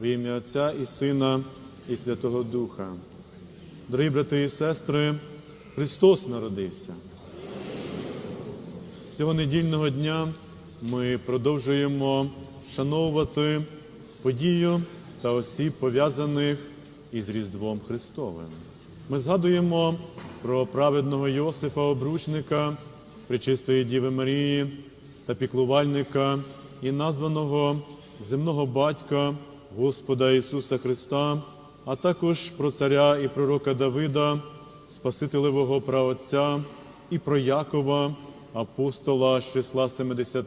В ім'я Отця і Сина, і Святого Духа. Дорогі брати і сестри, Христос народився. Цього недільного дня ми продовжуємо шановувати подію та осіб, пов'язаних із Різдвом Христовим. Ми згадуємо про праведного Йосифа Обручника, Пречистої Діви Марії та піклувальника і названого земного батька Господа Ісуса Христа, а також про царя і пророка Давида, Спасителевого праотця, і про Якова, апостола з числа 70,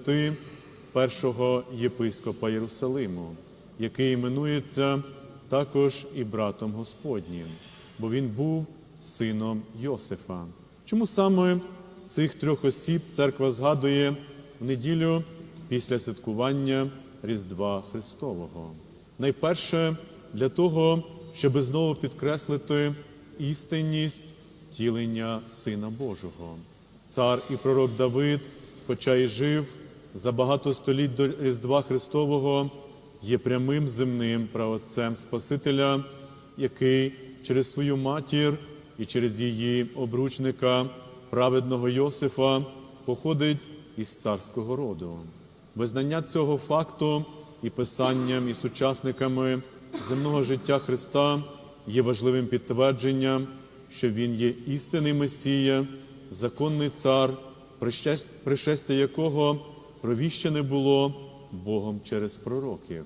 першого єпископа Єрусалиму, який іменується також і братом Господнім, бо він був сином Йосифа. Чому саме цих трьох осіб церква згадує в неділю після святкування Різдва Христового? Найперше для того, щоб знову підкреслити істинність тілення Сина Божого. Цар і пророк Давид, хоча й жив за багато століть до Різдва Христового, є прямим земним праотцем Спасителя, який через свою матір і через її обручника, праведного Йосифа, походить із царського роду. Визнання цього факту і писанням, і сучасниками земного життя Христа є важливим підтвердженням, що Він є істинний Месія, законний цар, пришестя якого провіщене було Богом через пророків.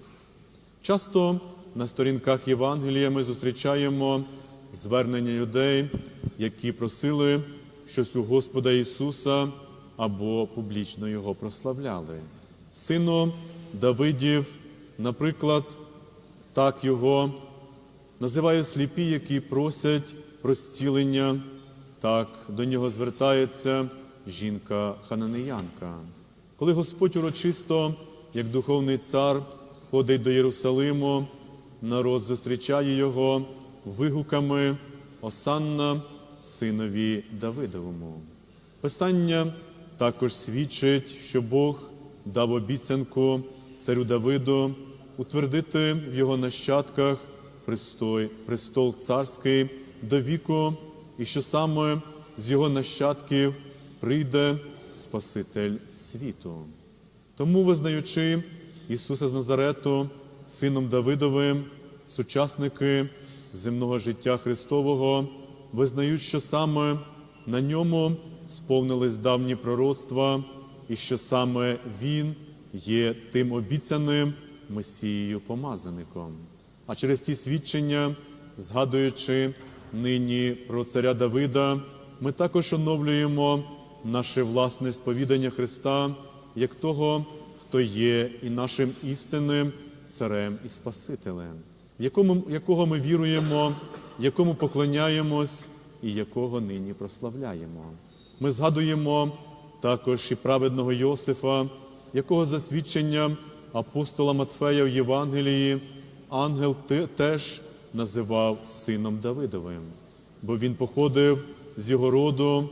Часто на сторінках Євангелія ми зустрічаємо звернення людей, які просили щось у Господа Ісуса або публічно Його прославляли. Сину Давидів, наприклад, так його називають сліпі, які просять про зцілення, так до нього звертається жінка-хананеянка. Коли Господь урочисто, як духовний цар, ходить до Єрусалиму, народ зустрічає його вигуками Осанна синові Давидовому. Писання також свідчить, що Бог дав обіцянку царю Давиду утвердити в його нащадках престой, престол царський до віку, і що саме з його нащадків прийде Спаситель світу. Тому, визнаючи Ісуса з Назарету, сином Давидовим, сучасники земного життя Христового визнають, що саме на ньому сповнились давні пророцтва, і що саме Він є тим обіцяним Месією помазаником. А через ці свідчення, згадуючи нині про царя Давида, ми також оновлюємо наше власне сповідання Христа як того, хто є і нашим істинним царем і Спасителем, якому, якого ми віруємо, якому поклоняємось і якого нині прославляємо. Ми згадуємо також і праведного Йосифа, якого за свідченням апостола Матфея в Євангелії ангел теж називав сином Давидовим, бо він походив з його роду.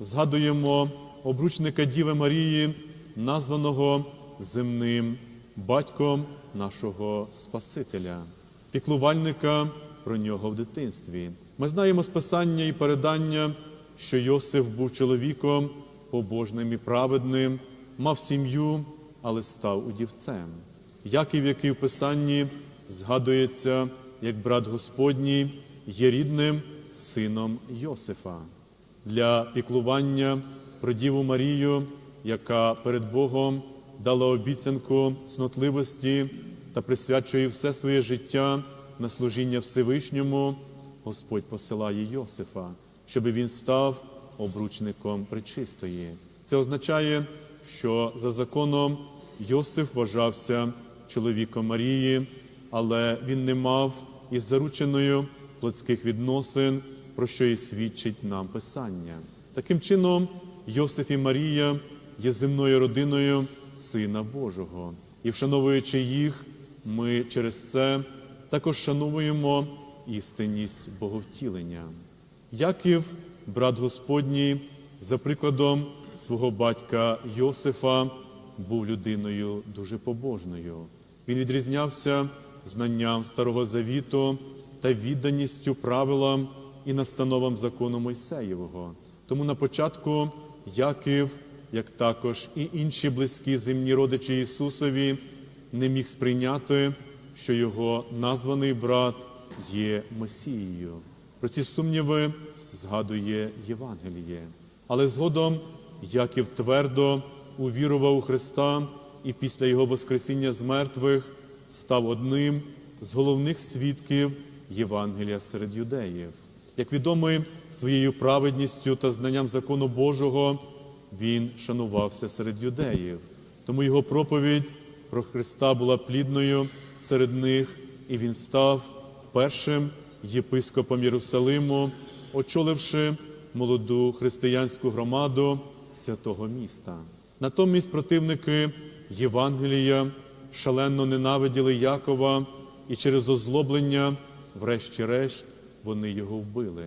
Згадуємо обручника Діви Марії, названого земним батьком нашого Спасителя, піклувальника про нього в дитинстві. Ми знаємо з писання і передання, що Йосиф був чоловіком побожним і праведним, мав сім'ю, але став удівцем. Яків, який в Писанні згадується як брат Господній, є рідним сином Йосифа. Для піклування про Діву Марію, яка перед Богом дала обіцянку снотливості та присвячує все своє життя на служіння Всевишньому, Господь посилає Йосифа, щоб він став обручником пречистої. Це означає, що за законом Йосиф вважався чоловіком Марії, але він не мав із зарученою плотських відносин, про що і свідчить нам Писання. Таким чином, Йосиф і Марія є земною родиною Сина Божого, і вшановуючи їх, ми через це також шануємо істинність Боговтілення. Яків, брат Господній, за прикладом свого батька Йосифа, був людиною дуже побожною. Він відрізнявся знанням Старого Завіту та відданістю правилам і настановам закону Мойсеєвого. Тому на початку Яків, як також і інші близькі земні родичі Ісусові, не міг сприйняти, що його названий брат є Месією. Про ці сумніви згадує Євангеліє. Але згодом Яків твердо увірував у Христа і після Його Воскресіння з мертвих став одним з головних свідків Євангелія серед юдеїв. Як відомий своєю праведністю та знанням закону Божого, він шанувався серед юдеїв. Тому його проповідь про Христа була плідною серед них, і він став першим єпископом Єрусалиму, очоливши молоду християнську громаду святого міста. Натомість противники Євангелія шалено ненавиділи Якова, і через озлоблення, врешті-решт, вони його вбили.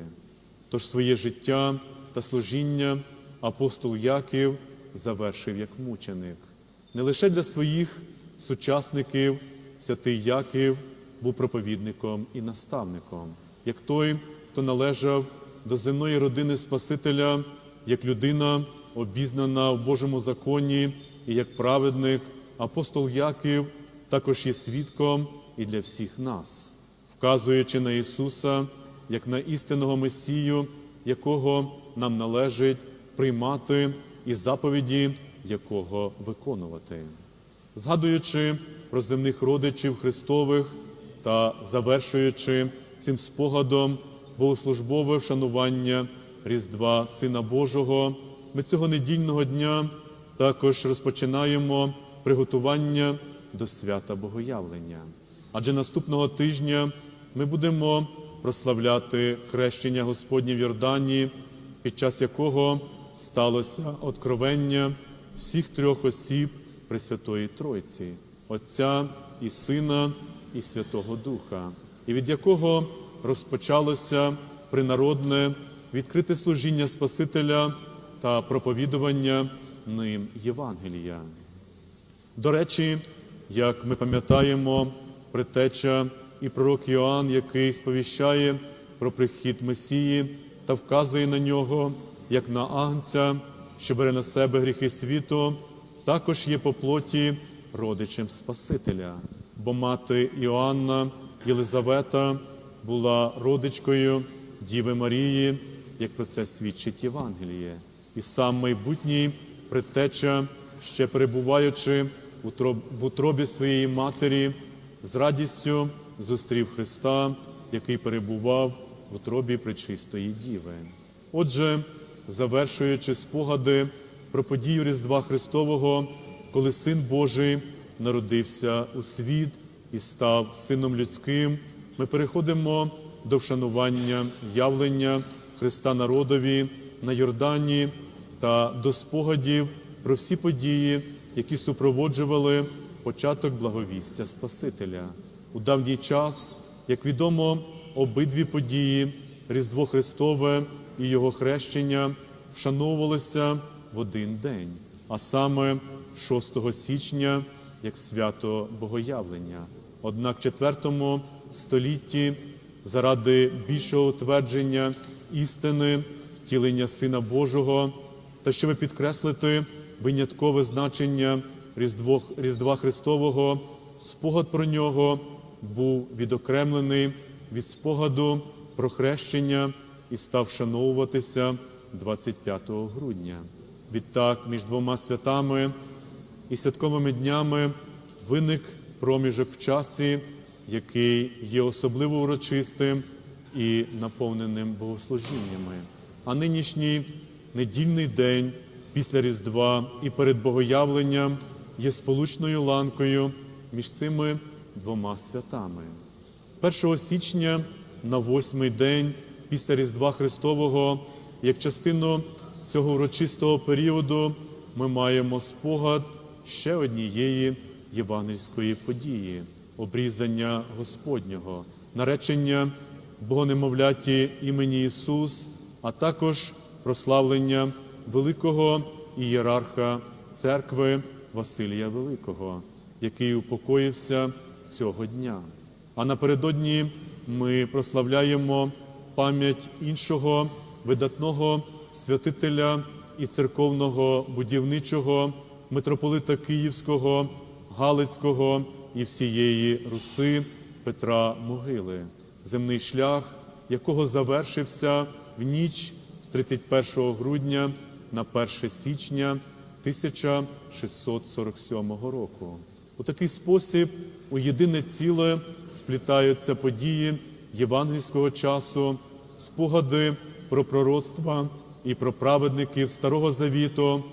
Тож своє життя та служіння апостол Яків завершив як мученик. Не лише для своїх сучасників святий Яків був проповідником і наставником, як той, хто належав до земної родини Спасителя, як людина, обізнана в Божому законі, і як праведник, апостол Яків також є свідком і для всіх нас, вказуючи на Ісуса як на істинного Месію, якого нам належить приймати і заповіді якого виконувати. Згадуючи про земних родичів Христових та завершуючи цим спогадом богослужбове вшанування Різдва Сина Божого, ми цього недільного дня також розпочинаємо приготування до свята Богоявлення. Адже наступного тижня ми будемо прославляти хрещення Господнє в Йордані, під час якого сталося откровення всіх трьох осіб Пресвятої Тройці, Отця і Сина і Святого Духа, і від якого розпочалося принародне відкрите служіння Спасителя та проповідування ним Євангелія. До речі, як ми пам'ятаємо, предтеча і пророк Йоанн, який сповіщає про прихід Месії та вказує на нього, як на агнця, що бере на себе гріхи світу, також є по плоті родичем Спасителя, бо мати Іоанна Єлизавета була родичкою Діви Марії, як про це свідчить Євангеліє. І сам майбутній предтеча, ще перебуваючи в утробі своєї матері, з радістю зустрів Христа, який перебував в утробі пречистої Діви. Отже, завершуючи спогади про подію Різдва Христового, коли Син Божий народився у світ і став Сином людським, ми переходимо до вшанування явлення Христа народові на Йордані та до спогадів про всі події, які супроводжували початок благовістя Спасителя. У давній час, як відомо, обидві події Різдво Христове і Його хрещення вшановувалися в один день, а саме 6 січня як свято Богоявлення. Однак в IV столітті заради більшого утвердження істини, втілення Сина Божого та щоб підкреслити виняткове значення Різдво, Різдва Христового, спогад про нього був відокремлений від спогаду про хрещення і став вшановуватися 25 грудня. Відтак між двома святами і святковими днями виник проміжок в часі, який є особливо урочистим і наповненим богослужіннями. А нинішній недільний день після Різдва і перед Богоявленням є сполучною ланкою між цими двома святами. 1 січня на восьмий день після Різдва Христового, як частину цього урочистого періоду, ми маємо спогад ще однієї євангельської події обрізання Господнього, наречення Богонемовляті імені Ісус, а також прославлення великого ієрарха церкви Василія Великого, який упокоївся цього дня. А напередодні ми прославляємо пам'ять іншого видатного святителя і церковного будівничого митрополита Київського, Галицького і всієї Руси Петра Могили, земний шлях, якого завершився в ніч з 31 грудня на 1 січня 1647 року. У такий спосіб у єдине ціле сплітаються події євангельського часу, спогади про пророцтва і про праведників Старого Завіту,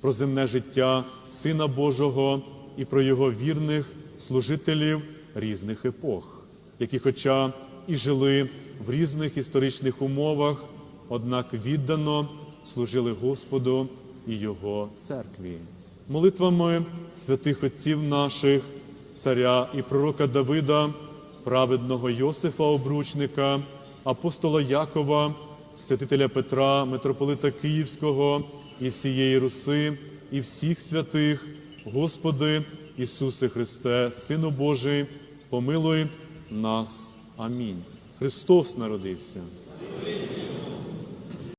про земне життя Сина Божого і про його вірних служителів різних епох, які, хоча і жили в різних історичних умовах, однак віддано служили Господу і Його церкві. Молитвами святих отців наших, царя і пророка Давида, праведного Йосифа Обручника, апостола Якова, святителя Петра, митрополита Київського і всієї Руси, і всіх святих, Господи Ісусе Христе, Сину Божий, помилуй нас. Амінь. Христос народився.